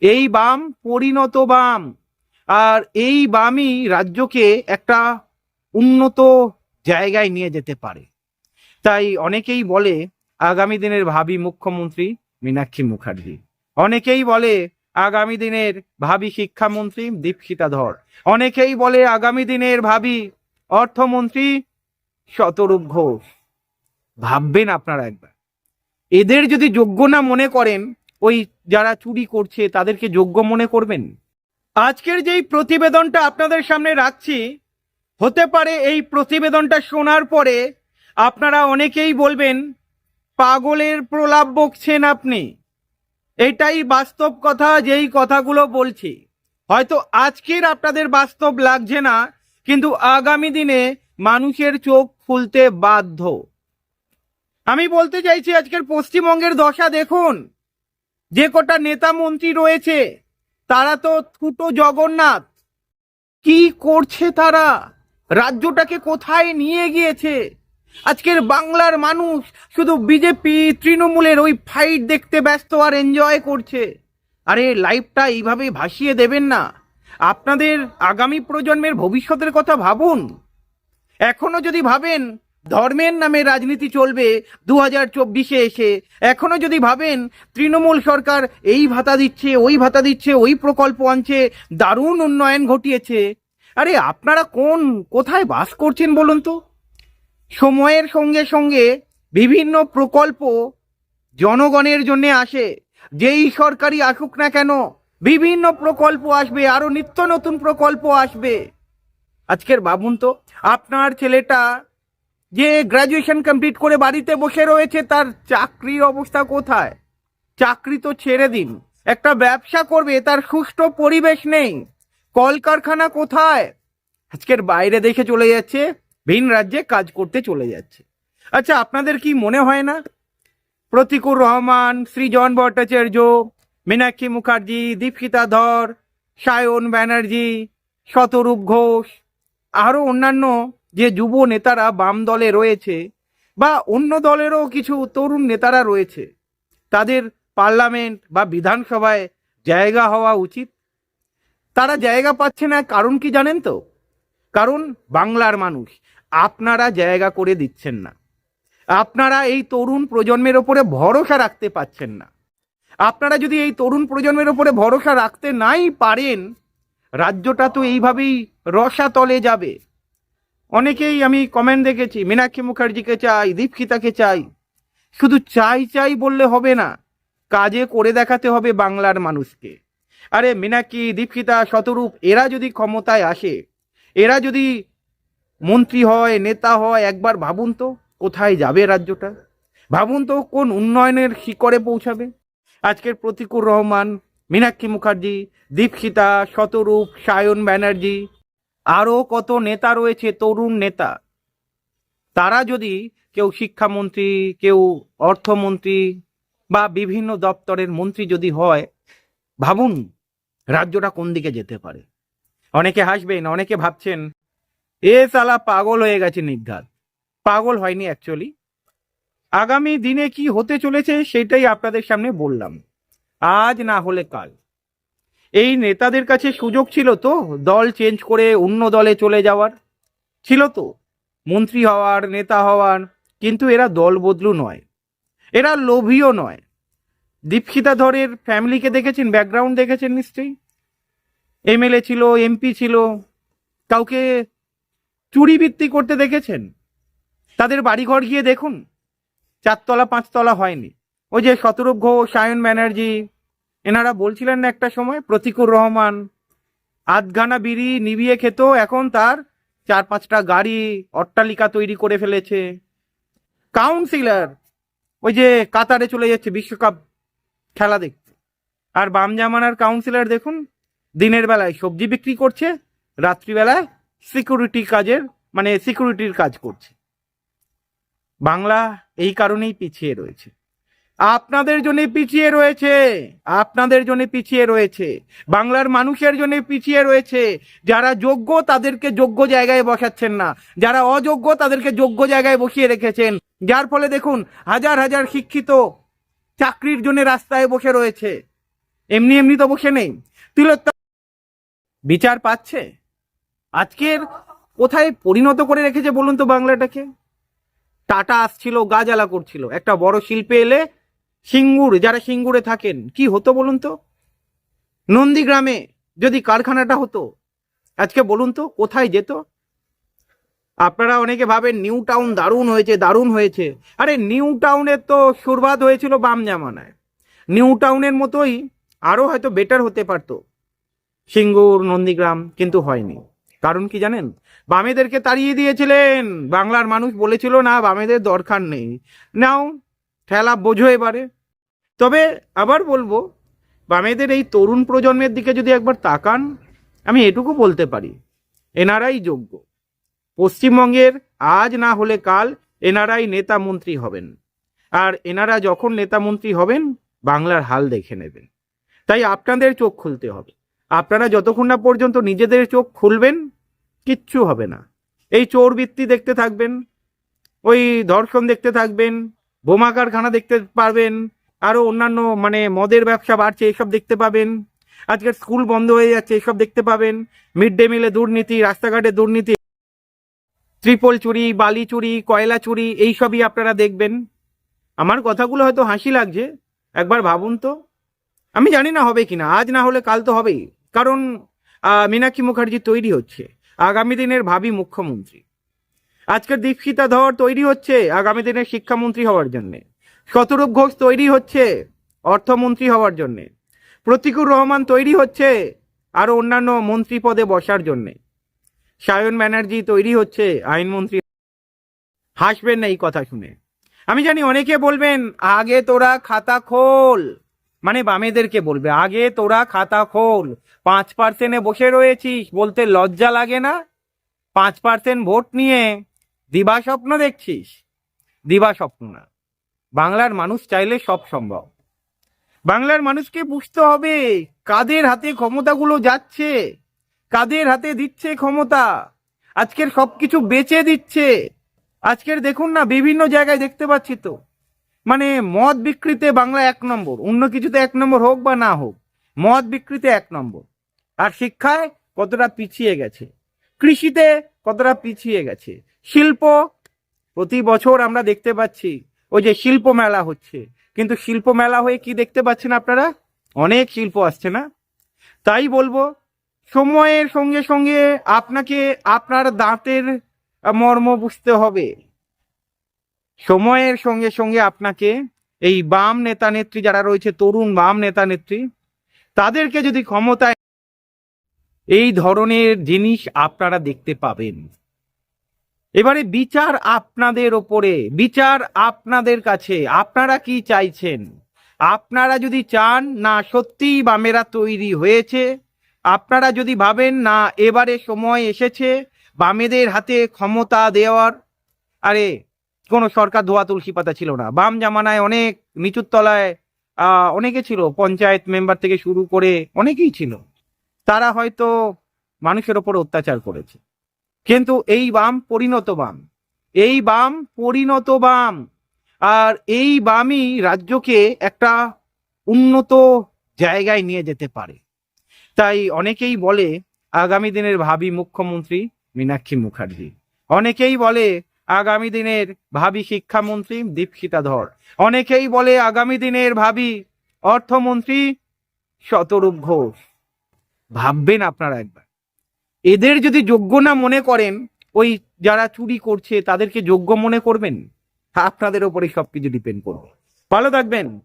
এই বাম পরিণত বাম। আর এই বামই রাজ্যকে একটা উন্নত জায়গায় নিয়ে যেতে পারে। তাই অনেকেই বলে, আগামী দিনের ভাবি মুখ্যমন্ত্রী মীনাক্ষী মুখার্জি। অনেকেই বলে, আগামী দিনের ভাবি শিক্ষামন্ত্রী দীপশিতা ধর। অনেকেই বলে, আগামী দিনের ভাবি অর্থমন্ত্রী শতরূপ ঘোষ। ভাববেন আপনারা একবার। এদের যদি যোগ্য না মনে করেন ওই যারা চুরি করছে তাদেরকে যোগ্য মনে করবেন? আজকের যেই প্রতিবেদনটা আপনাদের সামনে রাখছি, হতে পারে এই প্রতিবেদনটা শোনার পরে আপনারা অনেকেই বলবেন, পাগলের প্রলাপ বকছেন আপনি। এটাই বাস্তব কথা, যেই কথাগুলো বলছি। হয়তো আজকের আপনাদের বাস্তব লাগছে না, কিন্তু আগামী দিনে মানুষের চোখ খুলতে বাধ্য। আমি বলতে চাইছি আজকের পশ্চিমবঙ্গের দশা দেখুন। যে কটা নেতা মন্ত্রী রয়েছে, তারা তো ফুটো জগন্নাথ। কি করছে তারা? রাজ্যটাকে কোথায় নিয়ে গিয়েছে? আজকের বাংলার মানুষ শুধু বিজেপি, তৃণমূলের ওই ফাইট দেখতে ব্যস্ত আর এনজয় করছে। আরে লাইফটা এইভাবে ভাসিয়ে দেবেন না। আপনাদের আগামী প্রজন্মের ভবিষ্যতের কথা ভাবুন। এখনও যদি ভাবেন ধর্মের নামে রাজনীতি চলবে দু হাজার চব্বিশে এসে। এখনও যদি ভাবেন, তৃণমূল সরকার এই ভাতা দিচ্ছে, ওই ভাতা দিচ্ছে, ওই প্রকল্প আনছে, দারুণ উন্নয়ন ঘটিয়েছে। আরে আপনারা কোন, কোথায় বাস করছেন বলুন তো? সময়ের সঙ্গে সঙ্গে বিভিন্ন প্রকল্প জনগণের জন্য আসে। যেই সরকারি আসুক না কেন, বিভিন্ন প্রকল্প আসবে, আরও নিত্য নতুন প্রকল্প আসবে। আজকের ভাবুন তো, আপনার ছেলেটা যে গ্রাজুয়েশন কমপ্লিট করে বাড়িতে বসে রয়েছে, তার চাকরির অবস্থা কোথায়? চাকরি তো ছেড়ে দিন। একটা ব্যবসা করবে, তার সুষ্ঠু পরিবেশ নেই। কলকারখানা কোথায়? আজকের বাইরে দেখে চলে যাচ্ছে, ভিন রাজ্যে কাজ করতে চলে যাচ্ছে। আচ্ছা আপনাদের কি মনে হয় না? প্রতিকুর রহমান, সৃজন ভট্টাচার্য, মীনাক্ষী মুখার্জি, দীপশিতা ধর, সায়ন ব্যানার্জি, শতরূপ ঘোষ আরও অন্যান্য যে যুব নেতারা বাম দলে রয়েছে বা অন্য দলেরও কিছু তরুণ নেতারা রয়েছে, তাদের পার্লামেন্ট বা বিধানসভায় জায়গা হওয়া উচিত। তারা জায়গা পাচ্ছে না, কারণ কি জানেন তো? কারণ বাংলার মানুষ, আপনারা জায়গা করে দিচ্ছেন না। আপনারা এই তরুণ প্রজন্মের ওপরে ভরসা রাখতে পাচ্ছেন না। আপনারা যদি এই তরুণ প্রজন্মের ওপরে ভরসা রাখতে নাই পারেন, রাজ্যটা তো এইভাবেই রসাতলে যাবে। অনেকেই আমি কমেন্ট দেখেছি, মীনাক্ষী মুখার্জিকে চাই দীপশিতাকে চাই। শুধু চাই চাই বললে হবে না, কাজে করে দেখাতে হবে বাংলার মানুষকে। আরে মীনাক্ষী দীপশিতা শতরূপ, এরা যদি ক্ষমতায় আসে, এরা যদি মন্ত্রী হয়, নেতা হয়, একবার ভাবুন তো, কোথায় যাবে রাজ্যটা? ভাবুন তো কোন উন্নয়নের শিকড়ে পৌঁছাবে? আজকের প্রতিকুর রহমান, মীনাক্ষী মুখার্জি দীপশিতা শতরূপ, সায়ন ব্যানার্জি আরও কত নেতা রয়েছে, তরুণ নেতা। তারা যদি কেউ শিক্ষামন্ত্রী, কেউ অর্থমন্ত্রী বা বিভিন্ন দপ্তরের মন্ত্রী যদি হয়, ভাবুন রাজ্যটা কোন দিকে যেতে পারে। অনেকে হাসবেন, অনেকে ভাবছেন, এ সালা পাগল হয়ে গেছে নির্ঘাত পাগল হয়নি অ্যাকচুয়ালি আগামী দিনে কি হতে চলেছে, সেটাই আপনাদের সামনে বললাম। আজ না হলে কাল। এই নেতাদের কাছে সুযোগ ছিল তো দল চেঞ্জ করে অন্য দলে চলে যাওয়ার? ছিল তো। মন্ত্রী হওয়ার, নেতা হওয়ার, কিন্তু এরা দল বদলু নয়। এরা লোভীও নয়। দীপশিতা ধরের ফ্যামিলিকে দেখেছেন? ব্যাকগ্রাউন্ড দেখেছেন নিশ্চয়ই? এমএলএ ছিল, এমপি ছিল, কাউকে চুরি বৃত্তি করতে দেখেছেন? তাদের বাড়িঘর গিয়ে দেখুন। চারতলা, পাঁচতলা হয়নি। ওই যে শতরূপ ঘোষ, সায়ন ব্যানার্জি এনারা বলছিলেন না একটা সময়, প্রতিকুর রহমান আধখানা বিড়ি নিভিয়ে খেত, এখন তার চার পাঁচটা গাড়ি, অট্টালিকা তৈরি করে ফেলেছে। কাউন্সিলর, ওই যে কাতারে চলে যাচ্ছে বিশ্বকাপ খেলা দেখতে। আর বাম জামানার কাউন্সিলর দেখুন, দিনের বেলায় সবজি বিক্রি করছে, রাত্রিবেলায় সিকিউরিটি কাজের মানে সিকিউরিটির কাজ করছে। বাংলা এই কারণেই পিছিয়ে রয়েছে। আপনাদের জন্য পিছিয়ে রয়েছে। আপনাদের জন্য পিছিয়ে রয়েছে। বাংলার মানুষের জন্য পিছিয়ে রয়েছে। যারা যোগ্য, তাদেরকে যোগ্য জায়গায় বসাচ্ছেন না। যারা অযোগ্য, তাদেরকে যোগ্য জায়গায় বসিয়ে রেখেছেন। যার ফলে দেখুন, হাজার হাজার শিক্ষিত চাকরির জন্য রাস্তায় বসে রয়েছে। এমনি এমনি তো বসে নেই। তিলোত্তমা বিচার পাচ্ছে। আজকের কোথায় পরিণত করে রেখেছে বলুন তো বাংলাটাকে? টাটা আসছিল, গা জ্বালা করছিল। একটা বড় শিল্পে এলে সিঙ্গুর, যারা সিঙ্গুরে থাকেন, কি হতো বলুন তো? নন্দীগ্রামে যদি কারখানাটা হতো, আজকে বলুন তো, কোথায় যেত? আপনারা অনেকে ভাবেন নিউ টাউন দারুণ হয়েছে দারুণ হয়েছে। আরে, নিউ টাউনের তো সুরবাদ হয়েছিল বাম জামানায়। নিউ টাউনের মতোই আরও হয়তো বেটার হতে পারতো। সিঙ্গুর, নন্দীগ্রাম কিন্তু হয়নি। কারণ কি জানেন? বামেদেরকে তাড়িয়ে দিয়েছিলেন। বাংলার মানুষ বলেছিল, না, বামেদের দরকার নেই। নাও ঠেলা বোঝো এবারে। তবে আবার বলব, বামেদের এই তরুণ প্রজন্মের দিকে যদি একবার তাকান, আমি এটুকু বলতে পারি, এনারাই যোগ্য। পশ্চিমবঙ্গের আজ না হলে কাল এনারাই নেতা মন্ত্রী হবেন। আর এনারা যখন নেতা মন্ত্রী হবেন, বাংলার হাল দেখে নেবেন। তাই আপনাদের চোখ খুলতে হবে। আপনারা যতক্ষণ না পর্যন্ত নিজেদের চোখ খুলবেন, কিচ্ছু হবে না। এই চোর বৃত্তি দেখতে থাকবেন, ওই ধর্ষণ দেখতে থাকবেন বোমা কারখানা দেখতে পারবেন আরও অন্যান্য মানে মদের ব্যবসা বাড়ছে, এসব দেখতে পাবেন। আজকের স্কুল বন্ধ হয়ে যাচ্ছে, এসব দেখতে পাবেন। মিড ডে মিলে দুর্নীতি, রাস্তাঘাটে দুর্নীতি। ত্রিপল চুরি, বালি চুরি, কয়লা চুরি এইসবই আপনারা দেখবেন। আমার কথাগুলো হয়তো হাসি লাগছে, একবার ভাবুন তো। আমি জানি না হবে কিনা, আজ না হলে কাল তো হবেই। কারণ মীনাক্ষী মুখার্জি তৈরি হচ্ছে। আগামী দিনের ভাবি মুখ্যমন্ত্রী। আজকের দীক্ষিতা ধর তৈরি হচ্ছে আগামী দিনের শিক্ষামন্ত্রী হওয়ার জন্যে। শতরূপ ঘোষ তৈরি হচ্ছে অর্থমন্ত্রী হওয়ার জন্যে। প্রতিকুর রহমান তৈরি হচ্ছে আরও অন্যান্য মন্ত্রী পদে বসার জন্যে। সায়ন ব্যানার্জি তৈরি হচ্ছে আইনমন্ত্রী। হাসবেন না এই কথা শুনে। আমি জানি অনেকে বলবেন, আগে তোরা খাতা খোল। মানে বামেদেরকে বলবে, আগে তোরা খাতা খোল। পাঁচ পার্সেন্টে বসে রয়েছিস বলতে লজ্জা লাগে না? পাঁচ পার্সেন্ট ভোট নিয়ে দিবা স্বপ্ন দেখছিস, দিবা স্বপ্ন না। বাংলার মানুষ চাইলে সব সম্ভব। বাংলার মানুষকে বুঝতে হবে, কাদের হাতে ক্ষমতাগুলো যাচ্ছে, কাদের হাতে দিচ্ছে ক্ষমতা, আজকের সবকিছু বেচে দিচ্ছে। আজকের দেখুন না, বিভিন্ন জায়গায় দেখতে পাচ্ছি তো। মানে মদ বিক্রিতে বাংলা এক নম্বর, অন্য কিছুতে এক নম্বর হোক বা না হোক, মদ বিক্রিতে এক নম্বর। আর শিক্ষায় কতটা পিছিয়ে গেছে, কৃষিতে কতটা পিছিয়ে গেছে শিল্প, প্রতি বছর আমরা দেখতে পাচ্ছি, ওই যে শিল্প মেলা হচ্ছে। কিন্তু শিল্প মেলা হয়ে কি দেখতে পাচ্ছেন আপনারা? অনেক শিল্প আসছে না? তাই বলব, সময়ের সঙ্গে সঙ্গে আপনাকে আপনার দাঁতের মর্ম বুঝতে হবে। সময়ের সঙ্গে সঙ্গে আপনাকে এই বাম নেতা নেত্রী যারা রয়েছে, তরুণ বাম নেতা নেত্রী, তাদেরকে যদি ক্ষমতায় এই ধরনের জিনিস আপনারা দেখতে পাবেন। এবারে বিচার আপনাদের ওপরে, বিচার আপনাদের কাছে, আপনারা কি চাইছেন? আপনারা যদি চান না সত্যিই বামেরা তৈরি হয়েছে, আপনারা যদি ভাবেন না এবারে সময় এসেছে বামেদের হাতে ক্ষমতা দেওয়ার, আরে কোনো সরকার ধোয়া তুলসী পাতা ছিল না। বাম জামানায় অনেক নিচুর তলায় অনেকে ছিল, পঞ্চায়েত মেম্বার থেকে শুরু করে অনেকেই ছিল। তারা হয়তো মানুষের ওপর অত্যাচার করেছে। কিন্তু এই বাম পরিণত বাম, এই বাম পরিণত বাম, আর এই বামই রাজ্যকে একটা উন্নত জায়গায় নিয়ে যেতে পারে। তাই অনেকেই বলে, আগামী দিনের ভাবি মুখ্যমন্ত্রী মীনাক্ষী মুখার্জি। অনেকেই বলে, আগামী দিনের ভাবি শিক্ষামন্ত্রী দীপশিতা ধর। অনেকেই বলে, আগামী দিনের ভাবি অর্থমন্ত্রী শতরূপ ঘোষ। ভাববেন আপনারা একবার। এদের যদি যোগ্য না মনে করেন, ওই যারা চুরি করছে, তাদেরকে যোগ্য মনে করবেন? আপনাদের ওপরে সবকিছু ডিপেন্ড করবে। ভালো থাকবেন।